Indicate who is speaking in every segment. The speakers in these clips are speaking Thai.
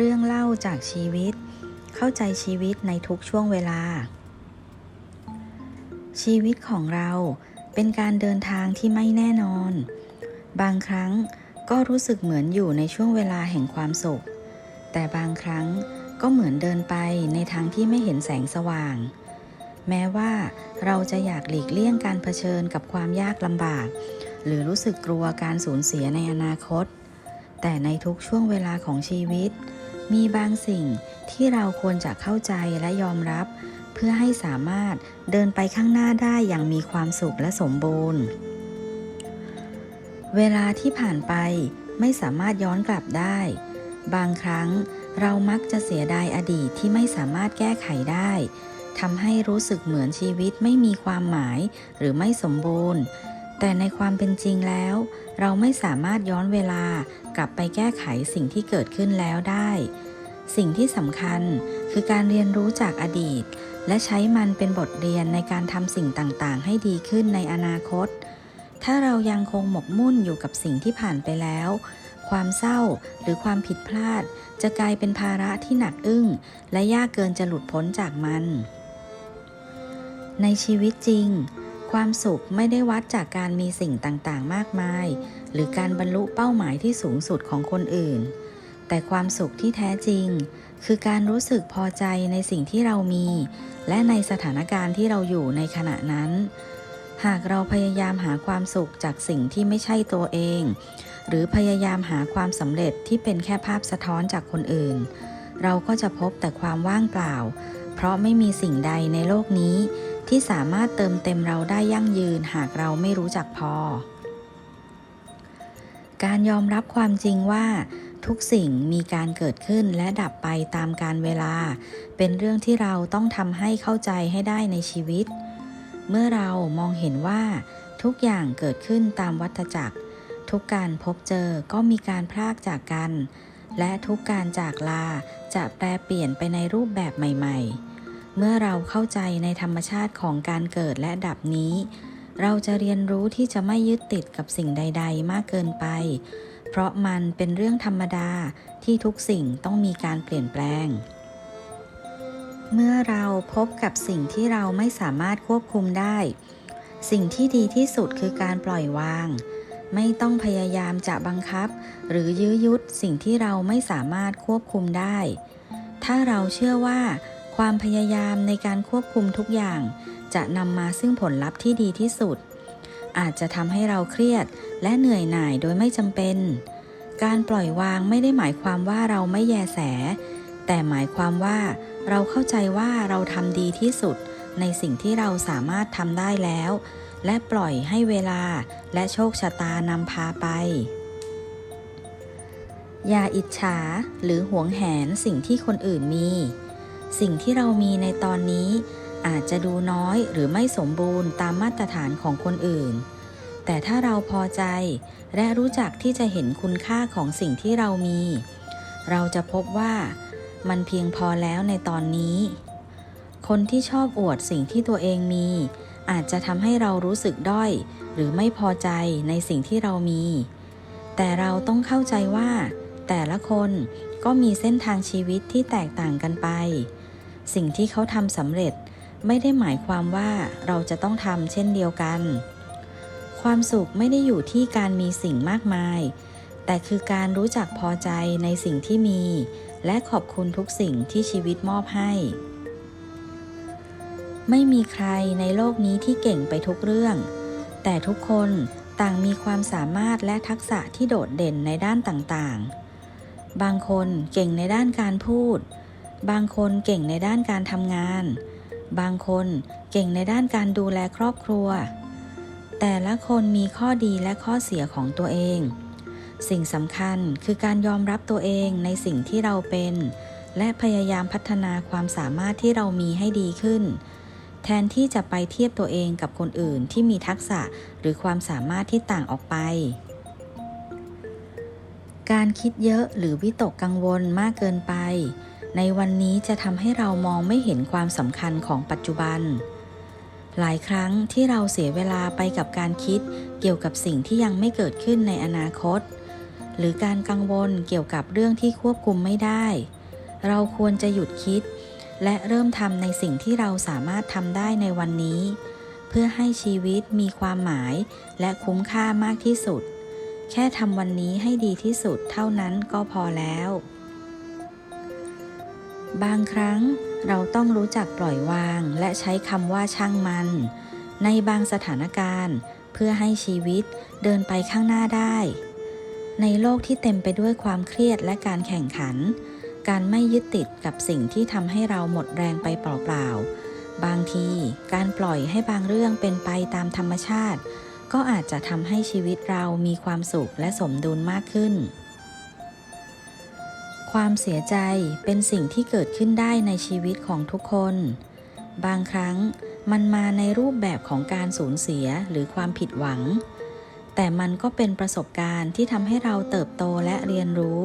Speaker 1: เรื่องเล่าจากชีวิต เข้าใจชีวิตในทุกช่วงเวลา ชีวิตของเราเป็นการเดินทางที่ไม่แน่นอน บางครั้งก็รู้สึกเหมือนอยู่ในช่วงเวลาแห่งความสุข แต่บางครั้งก็เหมือนเดินไปในทางที่ไม่เห็นแสงสว่าง แม้ว่าเราจะอยากหลีกเลี่ยงการเผชิญกับความยากลำบาก หรือรู้สึกกลัวการสูญเสียในอนาคต แต่ในทุกช่วงเวลาของชีวิต มีบางสิ่งที่เราควรจะเข้าใจและยอมรับ เพื่อให้สามารถเดินไปข้างหน้าได้อย่างมีความสุขและสมบูรณ์ เวลาที่ผ่านไปไม่สามารถย้อนกลับได้ บางครั้งเรามักจะเสียดายอดีตที่ไม่สามารถแก้ไขได้ทำให้รู้สึกเหมือนชีวิตไม่มีความหมายหรือไม่สมบูรณ์ แต่ในความเป็นจริงแล้ว เราไม่สามารถย้อนเวลา กลับไปแก้ไขสิ่งที่เกิดขึ้นแล้วได้ สิ่งที่สำคัญคือการเรียนรู้จากอดีต และใช้มันเป็นบทเรียนในการทำสิ่งต่างๆ ให้ดีขึ้นในอนาคต ถ้าเรายังคงหมกมุ่นอยู่กับสิ่งที่ผ่านไปแล้ว ความเศร้าหรือความผิดพลาด จะกลายเป็นภาระที่หนักอึ้ง และยากเกินจะหลุดพ้นจากมัน ในชีวิตจริง ความสุขไม่ได้วัดจากการมีสิ่งต่างๆ มากมาย หรือการบรรลุเป้าหมายที่สูงสุดของคนอื่น แต่ความสุขที่แท้จริง คือการรู้สึกพอใจในสิ่งที่เรามี และในสถานการณ์ที่เราอยู่ในขณะนั้น หากเราพยายามหาความสุขจากสิ่งที่ไม่ใช่ตัวเอง หรือพยายามหาความสำเร็จที่เป็นแค่ภาพสะท้อนจากคนอื่น เราก็จะพบแต่ความว่างเปล่า เพราะไม่มีสิ่งใดในโลกนี้ ที่สามารถเติมเต็มเราได้ยั่งยืนหากเราไม่รู้จักพอ การยอมรับความจริงว่า ทุกสิ่งมีการเกิดขึ้นและดับไปตามการเวลา เป็นเรื่องที่เราต้องทำให้เข้าใจให้ได้ในชีวิต เมื่อเรามองเห็นว่า ทุกอย่างเกิดขึ้นตามวัฏจักร ทุกการพบเจอก็มีการพรากจากกัน และทุกการจากลาจะแปลเปลี่ยนไปในรูปแบบใหม่ ๆ เมื่อเราเข้าใจในธรรมชาติของการเกิดและดับนี้ เราจะเรียนรู้ที่จะไม่ยึดติดกับสิ่งใด ๆ มากเกินไป เพราะมันเป็นเรื่องธรรมดาที่ทุกสิ่งต้องมีการเปลี่ยนแปลง เมื่อเราพบกับสิ่งที่เราไม่สามารถควบคุมได้ สิ่งที่ดีที่สุดคือการปล่อยวาง ไม่ต้องพยายามจะบังคับ หรือยื้อยุดสิ่งที่เราไม่สามารถควบคุมได้ ถ้าเราเชื่อว่า ความพยายามในการควบคุมทุกอย่าง จะนำมาซึ่งผลลัพธ์ที่ดีที่สุด อาจจะทำให้เราเครียดและเหนื่อยหน่ายโดยไม่จำเป็น การปล่อยวางไม่ได้หมายความว่าเราไม่แยแส แต่หมายความว่าเราเข้าใจว่าเราทำดีที่สุด ในสิ่งที่เราสามารถทำได้แล้ว และปล่อยให้เวลาและโชคชะตานำพาไป อย่าอิจฉาหรือหวงแหนสิ่งที่คนอื่นมี สิ่งที่เรามีในตอนนี้ อาจจะดูน้อยหรือไม่สมบูรณ์ตามมาตรฐานของคนอื่น แต่ถ้าเราพอใจ และรู้จักที่จะเห็นคุณค่าของสิ่งที่เรามี เราจะพบว่ามันเพียงพอแล้วในตอนนี้ คนที่ชอบอวดสิ่งที่ตัวเองมี อาจจะทำให้เรารู้สึกด้อย หรือไม่พอใจในสิ่งที่เรามี แต่เราต้องเข้าใจว่า แต่ละคนก็มีเส้นทางชีวิตที่แตกต่างกันไป สิ่งที่เขาทำสำเร็จไม่ได้หมายความว่าเราจะต้องทำเช่นเดียวกัน ความสุขไม่ได้อยู่ที่การมีสิ่งมากมาย แต่คือการรู้จักพอใจในสิ่งที่มี และขอบคุณทุกสิ่งที่ชีวิตมอบให้ ไม่มีใครในโลกนี้ที่เก่งไปทุกเรื่อง แต่ทุกคนต่างมีความสามารถและทักษะที่โดดเด่นในด้านต่างๆ บางคนเก่งในด้านการพูด บางคนเก่งในด้านการทำงาน บางคนเก่งในด้านการดูแลครอบครัว แต่ละคนมีข้อดีและข้อเสียของตัวเอง สิ่งสำคัญคือการยอมรับตัวเองในสิ่งที่เราเป็น และพยายามพัฒนาความสามารถที่เรามีให้ดีขึ้น แทนที่จะไปเทียบตัวเองกับคนอื่นที่มีทักษะหรือความสามารถที่ต่างออกไป การคิดเยอะหรือวิตกกังวลมากเกินไป ในวันนี้จะทำให้เรามองไม่เห็นความสำคัญของปัจจุบัน หลายครั้งที่เราเสียเวลาไปกับการคิดเกี่ยวกับสิ่งที่ยังไม่เกิดขึ้นในอนาคต หรือการกังวลเกี่ยวกับเรื่องที่ควบคุมไม่ได้ เราควรจะหยุดคิด และเริ่มทำในสิ่งที่เราสามารถทำได้ในวันนี้ เพื่อให้ชีวิตมีความหมายและคุ้มค่ามากที่สุด แค่ทำวันนี้ให้ดีที่สุดเท่านั้นก็พอแล้ว บางครั้งเราต้องรู้จักปล่อยวางและใช้คำว่าช่างมัน ในบางสถานการณ์ เพื่อให้ชีวิตเดินไปข้างหน้าได้ ในโลกที่เต็มไปด้วยความเครียดและการแข่งขัน การไม่ยึดติดกับสิ่งที่ทำให้เราหมดแรงไปเปล่าๆบางทีการปล่อยให้บางเรื่องเป็นไปตามธรรมชาติ ก็อาจจะทำให้ชีวิตเรามีความสุขและสมดุลมากขึ้น ความเสียใจเป็นสิ่งที่เกิดขึ้นได้ในชีวิตของทุกคน บางครั้งมันมาในรูปแบบของการสูญเสียหรือความผิดหวัง แต่มันก็เป็นประสบการณ์ที่ทำให้เราเติบโตและเรียนรู้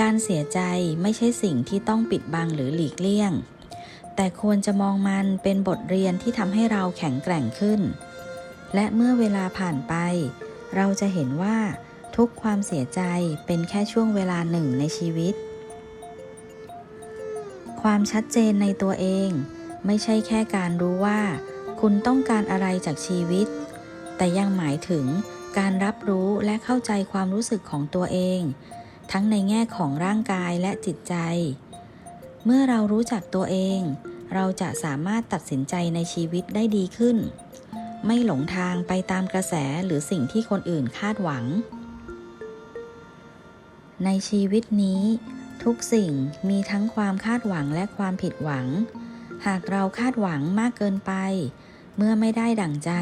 Speaker 1: การเสียใจไม่ใช่สิ่งที่ต้องปิดบังหรือหลีกเลี่ยง แต่ควรจะมองมันเป็นบทเรียนที่ทำให้เราแข็งแกร่งขึ้น และเมื่อเวลาผ่านไป เราจะเห็นว่าทุกความเสียใจเป็นแค่ช่วงเวลาหนึ่งในชีวิต ความชัดเจนในตัวเองไม่ใช่แค่การรู้ว่า คุณต้องการอะไรจากชีวิต แต่ยังหมายถึงการรับรู้และเข้าใจความรู้สึกของตัวเอง ทั้งในแง่ของร่างกายและจิตใจ เมื่อเรารู้จักตัวเอง เราจะสามารถตัดสินใจในชีวิตได้ดีขึ้น ไม่หลงทางไปตามกระแสหรือสิ่งที่คนอื่นคาดหวัง ในชีวิตนี้ ทุกสิ่งมีทั้งความคาดหวังและความผิดหวัง หากเราคาดหวังมากเกินไป เมื่อไม่ได้ดั่งใจ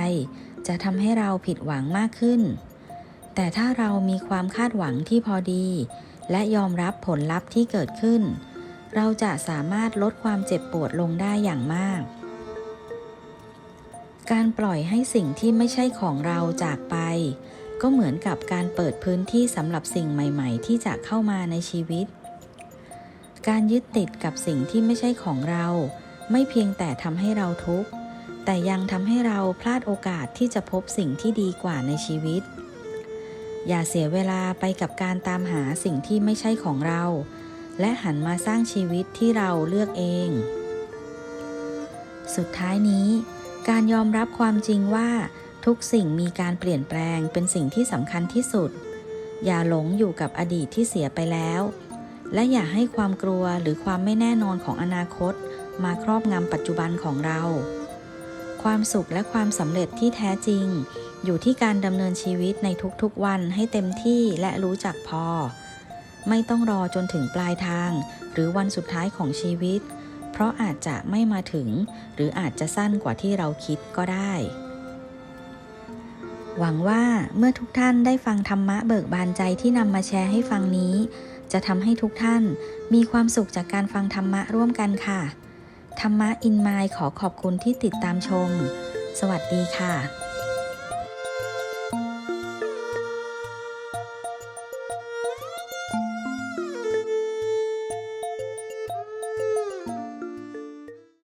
Speaker 1: จะทำให้เราผิดหวังมากขึ้น แต่ถ้าเรามีความคาดหวังที่พอดี และยอมรับผลลัพธ์ที่เกิดขึ้น เราจะสามารถลดความเจ็บปวดลงได้อย่างมาก การปล่อยให้สิ่งที่ไม่ใช่ของเราจากไป ก็เหมือนกับการเปิดพื้นที่สำหรับสิ่งใหม่ ๆ ที่จะเข้ามาในชีวิต การยึดติดกับสิ่งที่ไม่ใช่ของเรา ไม่เพียงแต่ทำให้เราทุกข์ แต่ยังทำให้เราพลาดโอกาสที่จะพบสิ่งที่ดีกว่าในชีวิต อย่าเสียเวลาไปกับการตามหาสิ่งที่ไม่ใช่ของเรา และหันมาสร้างชีวิตที่เราเลือกเอง สุดท้ายนี้ การยอมรับความจริงว่าทุกสิ่งมีการเปลี่ยนแปลงเป็นสิ่งที่สำคัญที่สุด อย่าหลงอยู่กับอดีตที่เสียไปแล้ว และอย่าให้ความกลัวหรือความไม่แน่นอนของอนาคต มาครอบงำปัจจุบันของเรา ความสุขและความสำเร็จที่แท้จริง อยู่ที่การดำเนินชีวิตในทุกๆวันให้เต็มที่และรู้จักพอ ไม่ต้องรอจนถึงปลายทาง หรือวันสุดท้ายของชีวิตเพราะอาจจะไม่มาถึง หรืออาจจะสั้นกว่าที่เราคิดก็ได้ หวังว่าเมื่อทุกท่านได้ฟังธรรมะเบิกบานใจที่นำมาแชร์ให้ฟังนี้ จะทำให้ทุกท่านมีความสุขจากการฟังธรรมะร่วมกันค่ะ ธรรมะอินไมล์ขอขอบคุณที่ติดตามชม สวัสดีค่ะ